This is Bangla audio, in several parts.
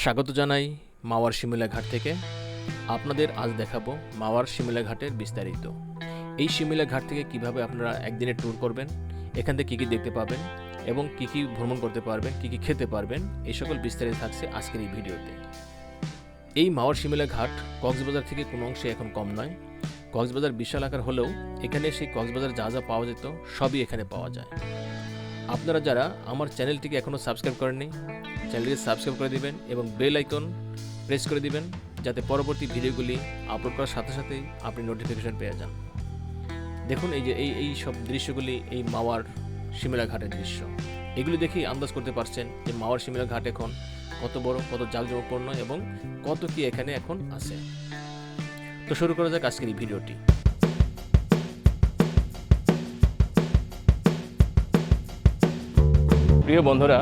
স্বাগত জানাই মাওয়ার শিমুলা ঘাট থেকে। আপনাদের আজ দেখাবো মাওয়ার শিমুলা ঘাটের বিস্তারিত। এই শিমুলা ঘাট থেকে কীভাবে আপনারা একদিনের ট্যুর করবেন, এখান থেকে কী কী দেখতে পাবেন এবং কী কী ভ্রমণ করতে পারবেন, কী কী খেতে পারবেন, এই সকল বিস্তারিত থাকছে আজকের এই ভিডিওতে। এই মাওয়ার শিমুলা ঘাট কক্সবাজার থেকে কোনো অংশে এখন কম নয়। কক্সবাজার বিশাল আকার হলেও এখানে সেই কক্সবাজার যা যা পাওয়া যেত সবই এখানে পাওয়া যায়। আপনারা যারা আমার চ্যানেলটিকে এখনও সাবস্ক্রাইব করেননি, চ্যানেলটিকে সাবস্ক্রাইব করে দিবেন এবং বেল আইকন প্রেস করে দিবেন যাতে পরবর্তী ভিডিওগুলি আপলোড করার সাথে সাথেই আপনি নোটিফিকেশন পেয়ে যান। দেখুন এই যে এই এই সব দৃশ্যগুলি, এই মাওয়ার শিমলা ঘাটের দৃশ্য। এগুলি দেখেই আন্দাজ করতে পারছেন যে মাওয়ার শিমলা ঘাট এখন কত বড়, কত জাঁকজমকপূর্ণ এবং কত কি এখানে এখন আছে। তো শুরু করা যাক আজকের এই ভিডিওটি। প্রিয় বন্ধুরা,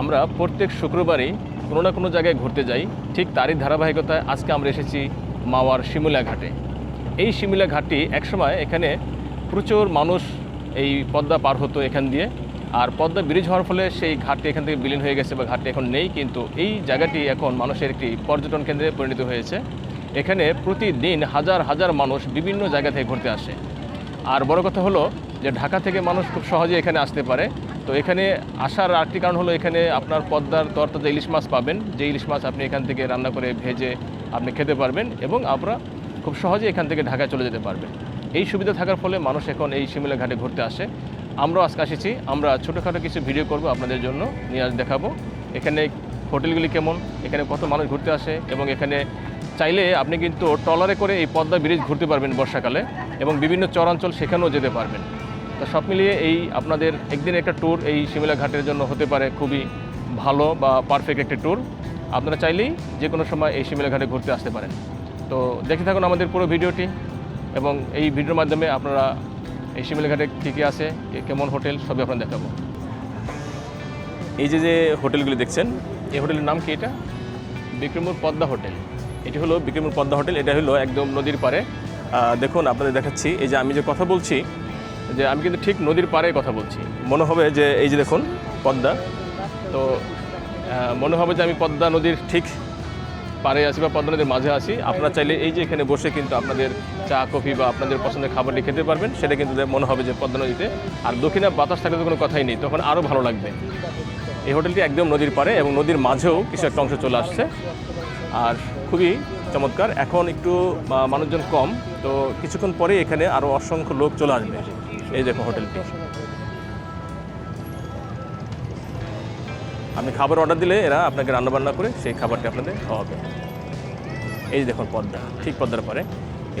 আমরা প্রত্যেক শুক্রবারই কোনো না কোনো জায়গায় ঘুরতে যাই। ঠিক তারই ধারাবাহিকতায় আজকে আমরা এসেছি মাওয়ার শিমুলা ঘাটে। এই শিমুলা ঘাটটি একসময় এখানে প্রচুর মানুষ এই পদ্মা পার হতো এখান দিয়ে, আর পদ্মা ব্রিজ হওয়ার ফলে সেই ঘাটটি এখান থেকে বিলীন হয়ে গেছে বা ঘাটটি এখন নেই, কিন্তু এই জায়গাটি এখন মানুষের একটি পর্যটন কেন্দ্রে পরিণত হয়েছে। এখানে প্রতিদিন হাজার হাজার মানুষ বিভিন্ন জায়গা থেকে ঘুরতে আসে। আর বড় কথা হলো যে ঢাকা থেকে মানুষ খুব সহজে এখানে আসতে পারে। তো এখানে আসার আরেকটি কারণ হলো এখানে আপনার পদ্মার তরতাজা ইলিশ মাছ পাবেন। যে ইলিশ মাছ আপনি এখান থেকে রান্না করে ভেজে আপনি খেতে পারবেন এবং আপনারা খুব সহজে এখান থেকে ঢাকায় চলে যেতে পারবেন। এই সুবিধা থাকার ফলে মানুষ এখন এই শিমলা ঘাটে ঘুরতে আসে। আমরাও আজকে এসেছি আমরা ছোটোখাটো কিছু ভিডিও করব আপনাদের জন্য নিয়ে আজ দেখাবো। এখানে হোটেলগুলি কেমন? এখানে কত মানুষ ঘুরতে আসে? এবং এখানে চাইলে আপনি কিন্তু ট্রলারে করে এই পদ্মা ব্রিজ ঘুরতে পারবেন বর্ষাকালে এবং বিভিন্ন চরাঞ্চল সেখানেও যেতে পারবেন। তো সব মিলিয়ে এই আপনাদের একদিন একটা ট্যুর এই শিমলা ঘাটের জন্য হতে পারে খুবই ভালো বা পারফেক্ট একটা ট্যুর আপনারা চাইলেই যে কোনো সময় এই শিমলা ঘাটে ঘুরতে আসতে পারেন। তো দেখে থাকুন আমাদের পুরো ভিডিওটি এবং এই ভিডিওর মাধ্যমে আপনারা এই শিমলা ঘাটে কী কী আছে কেমন হোটেল সবই আপনারা দেখাবো এই যে যে হোটেলগুলি দেখছেন এই হোটেলের নাম কি এটা? বিক্রমপুর পদ্মা হোটেল। এটি হলো বিক্রমপুর পদ্মা হোটেল এটা হলো একদম নদীর পাড়ে। আহ, দেখুন আপনাদের দেখাচ্ছি এই যে আমি যে কথা বলছি যে আমি কিন্তু ঠিক নদীর পাড়ে কথা বলছি। মনে হবে যে এই যে দেখুন, পদ্মা। তো মনে হবে যে আমি পদ্মা নদীর ঠিক পারে আসি বা পদ্মা নদীর মাঝে আছি। আপনারা চাইলে এই যে এখানে বসে কিন্তু আপনাদের চা, কফি বা আপনাদের পছন্দের খাবারটি খেতে পারবেন। সেটা কিন্তু মনে হবে যে পদ্মা নদীতে। আর দক্ষিণে বাতাস থাকলে তো কোনো কথাই নেই, তখন আরও ভালো লাগবে। এই হোটেলটি একদম নদীর পাড়ে এবং নদীর মাঝেও কিছু একটা অংশ চলে আসছে। আর খুবই চমৎকার। এখন একটু মানুষজন কম। তো কিছুক্ষণ পরে এখানে আরও অসংখ্য লোক চলে আসবে। এই দেখো হোটেলটি। আপনি খাবার অর্ডার দিলে এরা আপনাকে রান্নাবান্না করে সেই খাবারটি আপনাদের খাওয়াবে। এই যে দেখুন পদ্মা, ঠিক পদ্মার পরে।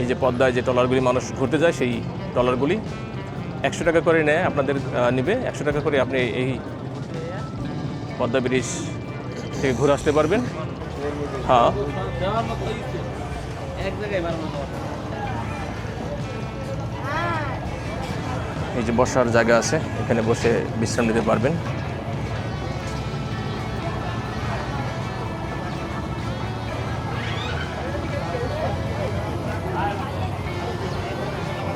এই যে পদ্মায় যে ট্রলারগুলি মানুষ ঘুরতে যায়, সেই ট্রলারগুলি একশো টাকা করে নেয়, আপনাদের নিবে। একশো টাকা করে আপনি এই পদ্মা ব্রিজ থেকে ঘুরে আসতে পারবেন। হ্যাঁ। এই যে বসার জায়গা আছে, এখানে বসে বিশ্রাম নিতে পারবেন।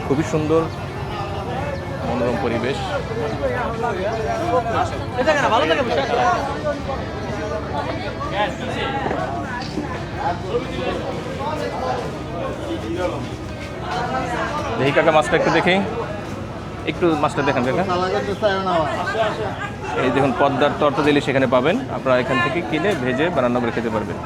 খুবই সুন্দর, মনোরম পরিবেশ। দেখি কাকা মাছটা একটু দেখি। একটু মাছটা দেখেন, কাকা। এই দেখুন, পদ্মার তর্ত দিলে সেখানে পাবেন। আপনারা এখান থেকে কিনে ভেজে বা রান্না করে খেতে পারবেন।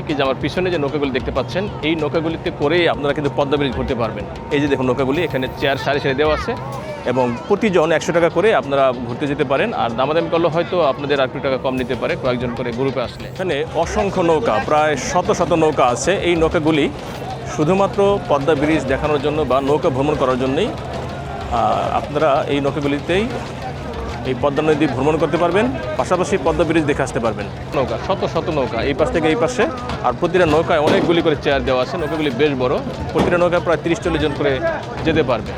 ঠিক, এই যে আমার পিছনে যে নৌকাগুলি দেখতে পাচ্ছেন, এই নৌকাগুলিতে করেই আপনারা কিন্তু পদ্মা ব্রিজ ঘুরতে পারবেন। এই যে দেখুন নৌকাগুলি, এখানে চেয়ার সারি সারি দেওয়া আছে এবং প্রতিজন একশো টাকা করে আপনারা ঘুরতে যেতে পারেন। আর দামাদামি করলে হয়তো আপনাদের আর টাকা কম নিতে পারে কয়েকজন করে গ্রুপে আসলে। এখানে অসংখ্য নৌকা, প্রায় শত শত নৌকা আছে। এই নৌকাগুলি শুধুমাত্র পদ্মা ব্রিজ দেখানোর জন্য বা নৌকা ভ্রমণ করার জন্যই আপনারা এই নৌকাগুলিতেই এই পদ্মা নদী ভ্রমণ করতে পারবেন। পাশাপাশি পদ্মা ব্রিজ দেখে আসতে পারবেন। নৌকা, শত শত নৌকা, এই পাশ থেকে এই পাশে। আর প্রতিটা নৌকায় অনেকগুলি করে চেয়ার দেওয়া আছে, নৌকাগুলি বেশ বড়। প্রতিটা নৌকায় প্রায় তিরিশ চল্লিশ জন করে যেতে পারবে।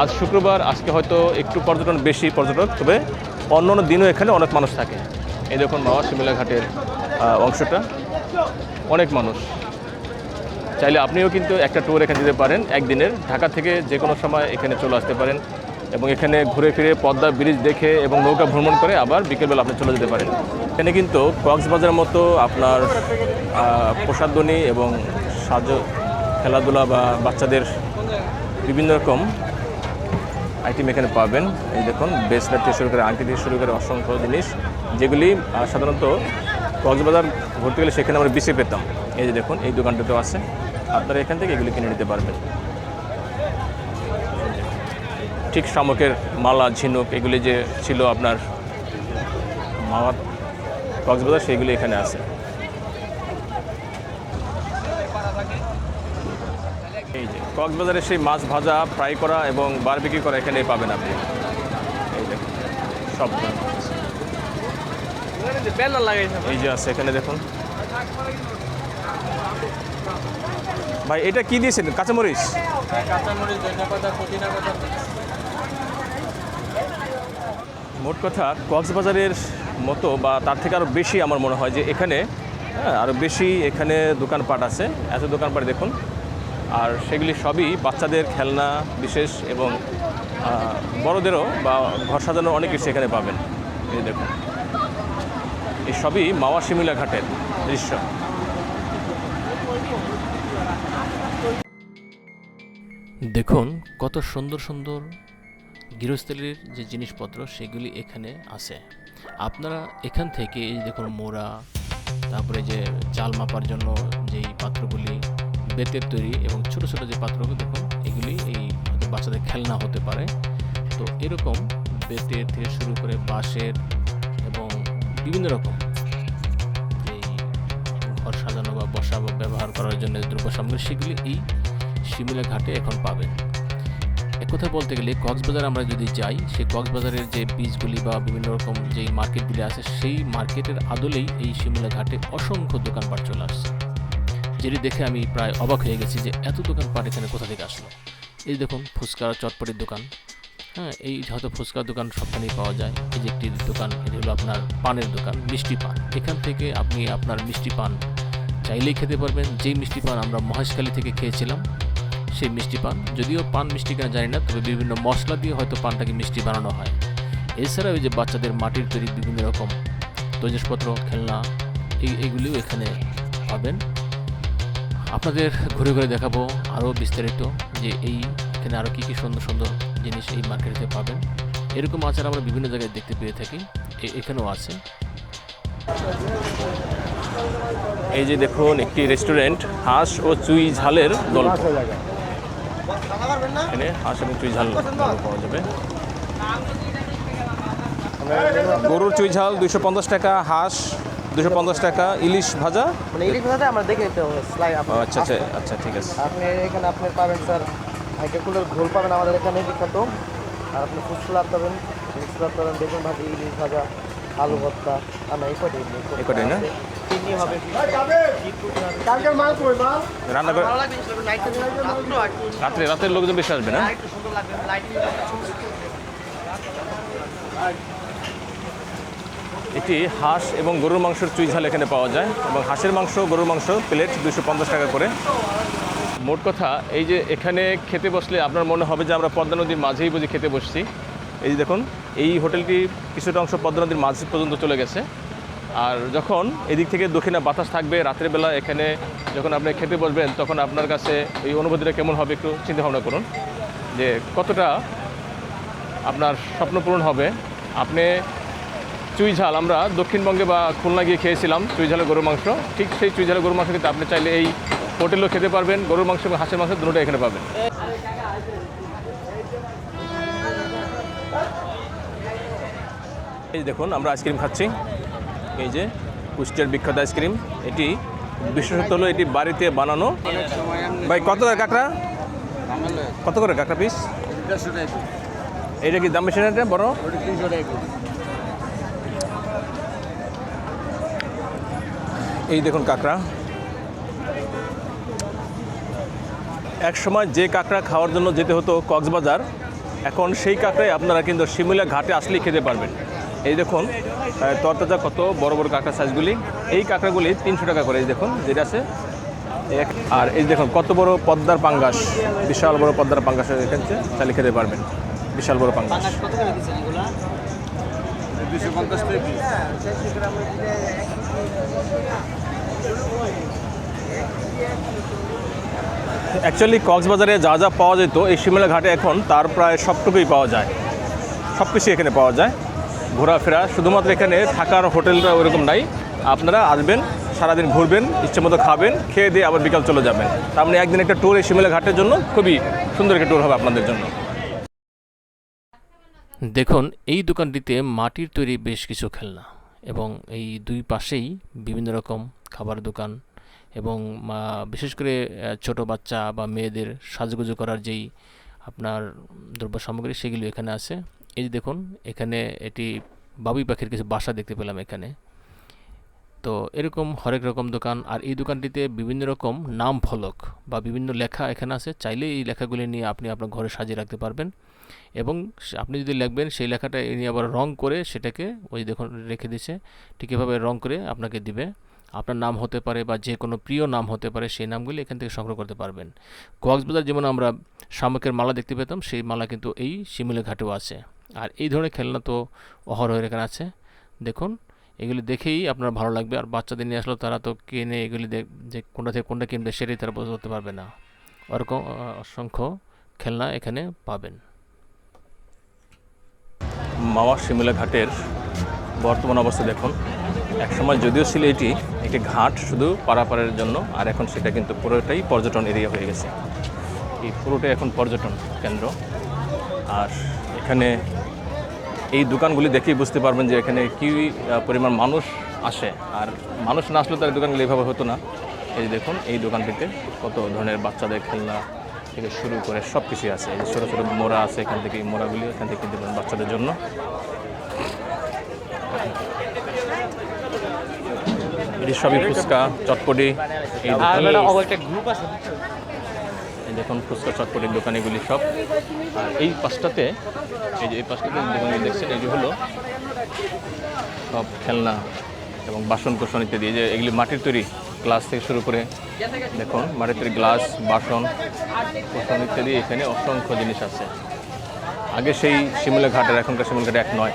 আজ শুক্রবার, আজকে হয়তো একটু পর্যটন বেশি পর্যটক, তবে অন্য অন্য দিনও এখানে অনেক মানুষ থাকে। এই দেখুন মাওয়া শিমলা ঘাটের অংশটা। অনেক মানুষ। চাইলে আপনিও কিন্তু একটা ট্যুর এখানে যেতে পারেন, একদিনের। ঢাকা থেকে যে কোনো সময় এখানে চলে আসতে পারেন। এবং এখানে ঘুরে ফিরে পদ্মা ব্রিজ দেখে এবং নৌকা ভ্রমণ করে আবার বিকেলবেলা আপনি চলে যেতে পারেন। এখানে কিন্তু কক্সবাজারের মতো আপনার প্রসাদনী এবং সাজ, খেলাধুলা বা বাচ্চাদের বিভিন্ন রকম আইটেম এখানে পাবেন। এই দেখুন ব্রেসলেট থেকে শুরু করে আংটি থেকে শুরু করে অসংখ্য জিনিস, যেগুলি সাধারণত কক্সবাজার ঘুরতে গেলে সেখানে আমরা বেশি পেতাম। এই যে দেখুন, এই দোকানটাতেও আছে। আপনারা এখান থেকে এগুলি কিনে নিতে পারবেন। ঠিক শামুকের মালা, ঝিনুক, এগুলি যে ছিল আপনার মাওয়ার কক্সবাজার সেইগুলি এখানে আছে। এই যে, কক্সবাজারে সেই মাছ ভাজা, ফ্রাই করা এবং বারবিকি করা এখানে পাবেন আপনি। এই সব এই যে আছে, এখানে দেখুন। ভাই, এটা কি দিয়েছেন? কাঁচামরিচ? কাঁচামরিচ পুদিনা পাতা। মোট কথা, কক্সবাজারের মতো বা তার থেকে আরও বেশি আমার মনে হয় যে এখানে হ্যাঁ আরও বেশি এখানে দোকানপাট আছে। এত দোকানপাট দেখুন, আর সেগুলি সবই বাচ্চাদের খেলনা বিশেষ এবং বড়দেরও বা ঘর সাজানোর অনেক কিছু এখানে পাবেন। এই দেখুন, এই সবই মাওয়া শিমিলা ঘাটের দৃশ্য। দেখুন কত সুন্দর সুন্দর গৃহস্থলীর যে জিনিসপত্র, সেগুলি এখানে আছে। আপনারা এখান থেকে এই দেখুন মোড়া, তারপরে যে চাল মাপার জন্য যেই পাত্রগুলি, বেতের তৈরি এবং ছোট ছোট যে পাত্রগুলো দেখুন, এগুলি এই বাচ্চাদের খেলনা হতে পারে। তো এরকম বেতের থেকে শুরু করে বাঁশের এবং বিভিন্ন রকম এই ঘর সাজানো বা বসা ব্যবহার করার জন্য দ্রব্য সামগ্রী, সেগুলি এই শিমুলা ঘাটে এখন পাবেন। কথা বলতে গেলে কক্সবাজার আমরা যদি যাই, সেই কক্সবাজারের যে বীজগুলি বা বিভিন্ন রকম যেই মার্কেটগুলি আছে, সেই মার্কেটের আদলেই এই শিমলা ঘাটে অসংখ্য দোকানপাট চলে আসছে। যেটি দেখে আমি প্রায় অবাক হয়ে গেছি যে এত দোকানপাট এখানে কোথা থেকে আসলো। এই দেখুন, ফুচকা চটপটির দোকান। হ্যাঁ এই হয়তো ফুচকার দোকান সবখানেই পাওয়া যায়। এই যে একটি দোকান, এটি হলো আপনার পানের দোকান, মিষ্টি পান। এখান থেকে আপনি আপনার মিষ্টি পান চাইলেই খেতে পারবেন। যেই মিষ্টি পান আমরা মহেশখালী থেকে খেয়েছিলাম সেই মিষ্টি পান। যদিও পান মিষ্টি কেনা জানি না, তবে বিভিন্ন মশলা দিয়ে হয়তো পানটাকে মিষ্টি বানানো হয়। এছাড়াও ওই যে বাচ্চাদের মাটির তৈরি বিভিন্ন রকম তৈজসপত্র, খেলনা, এই এইগুলিও এখানে পাবেন। আপনাদের ঘুরে ঘুরে দেখাবো আরও বিস্তারিত যে এই এখানে আরও কী কী সুন্দর সুন্দর জিনিস এই মার্কেটে পাবেন। এরকম আচার আমরা বিভিন্ন জায়গায় দেখতে পেয়ে থাকি। এখানেও আছে। এই যে দেখুন, একটি রেস্টুরেন্ট হাঁস ও চুই ঝালের দল এখানে এবং চুই ঝাল পাওয়া যাবে। গরুর চুই ঝাল দুইশো পঞ্চাশ টাকা হাঁস দুশো পঞ্চাশ টাকা ইলিশ ভাজা। মানে ইলিশ ভাষাতে আমরা দেখে নিতে হবে স্লাই আচ্ছা আচ্ছা আচ্ছা ঠিক আছে। আপনি এখানে আপনি পাবেন স্যার হাইকাকুলের ঘোল পাবেন আমাদের এখানে বিখ্যাত। আর আপনি ফুচলা পাবেন ফুচলা পাবেন বেগুন ভাজি ইলিশ ভাজা আলু ভর্তা আমরা এই কটাই। এই কটাই না? চিনি হবে। কালকের মাল কই মাল? রান্না করে রাত্রে রাতের লোকজন বেশি আসবে না? একটু সুন্দর লাগবে লাইটিং এটি হাঁস এবং গরুর মাংসের চুই ঝাল এখানে পাওয়া যায় এবং হাঁসের মাংস গরুর মাংস প্লেট দুশো পঞ্চাশ টাকা করে। মোট কথা এই যে এখানে খেতে বসলে আপনার মনে হবে যে আমরা পদ্মা নদীর মাঝেই বুঝি খেতে বসছি। এই যে দেখুন এই হোটেলটি কিছুটা অংশ পদ্মা নদীর মাঝ পর্যন্ত চলে গেছে। আর যখন এদিক থেকে দক্ষিণে বাতাস থাকবে রাতের বেলা এখানে যখন আপনি খেতে বসবেন, তখন আপনার কাছে এই অনুভূতিটা কেমন হবে একটু চিন্তা ভাবনা করুন। যে কতটা আপনার স্বপ্ন পূরণ হবে। আপনি চুই ঝাল, আমরা দক্ষিণবঙ্গে বা খুলনা গিয়ে খেয়েছিলাম চুই ঝালের গরুর মাংস। ঠিক সেই চুই ঝালের গরুর মাংস কিন্তু আপনি চাইলে এই হোটেলেও খেতে পারবেন, গরুর মাংস এবং হাঁসের মাংস দুটোটা এখানে পাবেন। এই দেখুন, আমরা আইসক্রিম খাচ্ছি। এই যে কুষ্টিয়ার বিখ্যাত আইসক্রিম, এটি বিশেষত হলো এটি বাড়িতে বানানো। ভাই, কত করে কাঁকড়া? কত করে কাঁকড়া পিস এটা কি দাম বেশি বড়? এই দেখুন কাঁকড়া। এক সময় যে কাঁকড়া খাওয়ার জন্য যেতে হতো কক্সবাজার, এখন সেই কাঁকড়াই আপনারা কিন্তু শিমুলা ঘাটে আসলেই খেতে পারবেন। এই দেখুন তরতাজা কত বড় বড় কাঁকড়া সাইজগুলি এই কাঁকড়াগুলি তিনশো টাকা করে এই দেখুন যেটা আছে এক- আর এই দেখুন কত বড় পদ্মার পাঙ্গাস বিশাল বড় পদ্মার পাঙ্গাস এখানে চালিয়ে খেতে পারবেন বিশাল বড় পাঙ্গাস। অ্যাকচুয়ালি কক্সবাজারে যা যা পাওয়া যেত এই শিমলা ঘাটে এখন তার প্রায় সবটুকুই পাওয়া যায়। সব কিছু এখানে পাওয়া যায়। ঘোরাফেরা, শুধুমাত্র এখানে থাকার হোটেলটা ওরকম নাই। আপনারা আসবেন, সারাদিন ঘুরবেন ইচ্ছে মতো খাবেন, খেয়ে দিয়ে আবার বিকাল চলে যাবেন। তার মানে একদিন একটা ট্যুর এই শিমলা ঘাটের জন্য খুবই সুন্দর একটা ট্যুর হবে আপনাদের জন্য। দেখুন, এই দোকানটিতে মাটির তৈরি বেশ কিছু খেলনা এবং এই দুই পাশেই বিভিন্ন রকম খাবার দোকান এবং বিশেষ করে ছোট বাচ্চা বা মেয়েদের সাজগুজু করার যেই আপনার দ্রব্য সামগ্রী, সেগুলো এখানে আছে। এই যে দেখুন, এখানে এটি বাবুই পাখির কিছু বাসা দেখতে পেলাম এখানে। তো এরকম হরেক রকম দোকান, আর এই দোকানটিতে বিভিন্ন রকম নাম ফলক বা বিভিন্ন লেখা এখানে আছে। চাইলে এই লেখাগুলি নিয়ে আপনি আপনার ঘরে সাজিয়ে রাখতে পারবেন। এবং আপনি যদি লিখবেন, সেই লেখাটা এনে আবার রং করে সেটাকে ওই দেখুন রেখে দিছে ঠিক এভাবে রং করে আপনাকে দিবে। আপনার নাম হতে পারে বা যে কোনো প্রিয় নাম হতে পারে, সেই নামগুলি এখান থেকে সংগ্রহ করতে পারবেন। কক্সবাজার যেমন আমরা শামুকের মালা দেখতে পেতাম, সেই মালা কিন্তু এই শিমুলে ঘাটেও আছে। আর এই ধরনের খেলনা তো অহরহ এখানে আছে। দেখুন, এগুলি দেখেই আপনার ভালো লাগবে। আর বাচ্চাদের নিয়ে আসলেও তারা তো কিনে এগুলি দেখ যে কোনটা থেকে কোনটা কিনবে সেটাই তারা বলতে পারবে না। ওরকম অসংখ্য খেলনা এখানে পাবেন। মাওয়া শিমলা ঘাটের বর্তমান অবস্থা দেখুন। একসময় যদিও ছিল এটি একটি ঘাট শুধু পারাপারের জন্য, আর এখন সেটা কিন্তু পুরোটাই পর্যটন এরিয়া হয়ে গেছে। এই পুরোটাই এখন পর্যটন কেন্দ্র। আর এখানে এই দোকানগুলি দেখেই বুঝতে পারবেন যে এখানে কী পরিমাণ মানুষ আসে। আর মানুষ না আসলে তার দোকানগুলি এইভাবে হতো না। এই দেখুন এই দোকানটিতে কত ধরনের বাচ্চাদের খেলনা থেকে শুরু করে সব কিছুই আছে। এই ছোটো ছোটো মোড়া আছে এখান থেকে এই মোড়াগুলি এখান থেকে কিনতে পারেন বাচ্চাদের জন্য। এটি সবই ফুচকা চটপটি এই দোকানে একটা গ্রুপ আছে এই দেখুন, ফুচকা, চটপটির দোকান এগুলি সব। আর এই পাশটাতে, এই যে এই পাশটাতে দোকানগুলি দেখছেন এটি হলো সব খেলনা এবং বাসন কোসন ইত্যাদি। যে এগুলি মাটির তৈরি গ্লাস থেকে শুরু করে, দেখুন, মাটির তৈরি গ্লাস, বাসন কোসন ইত্যাদি এখানে অসংখ্য জিনিস আছে। আগে সেই শিমুলা ঘাটের এখনকার শিমুলা ঘাট এক নয়।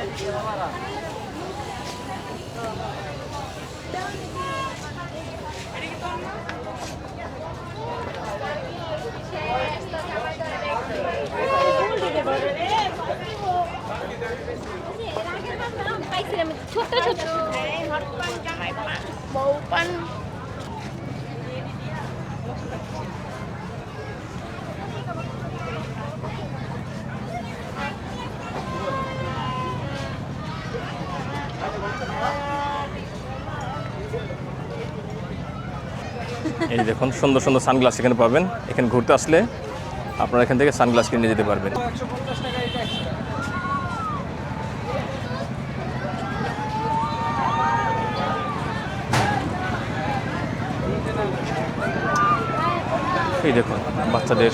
ছোট্ট ছোট্ট। এই দেখুন সুন্দর সুন্দর সানগ্লাস এখানে পাবেন। এখানে ঘুরতে আসলে আপনারা এখান থেকে সানগ্লাস কিনে যেতে পারবেন এই দেখুন বাচ্চাদের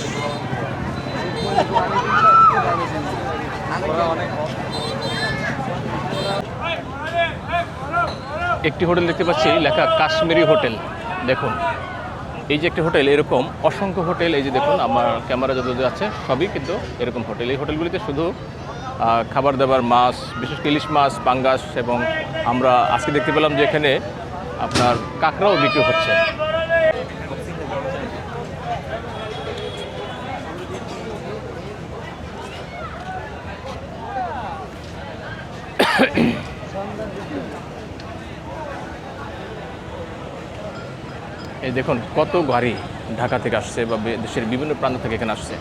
একটি হোটেল দেখতে পাচ্ছি লেখা কাশ্মীরি হোটেল। দেখুন, এই যে একটি হোটেল, এরকম অসংখ্য হোটেল, এই যে দেখুন, আমার ক্যামেরা যত আছে, সবই কিন্তু এরকম হোটেল। এই হোটেলগুলিতে শুধু খাবার দাবার, মাছ, বিশেষ করে ইলিশ মাছ, পাঙ্গাস, এবং আমরা আজকে দেখতে পেলাম যে এখানে আপনার কাঁকড়াও বিক্রি হচ্ছে। দেখুন কত গাড়ি ঢাকা থেকে আসছে বা দেশের বিভিন্ন প্রান্ত থেকে এখানে আসছে।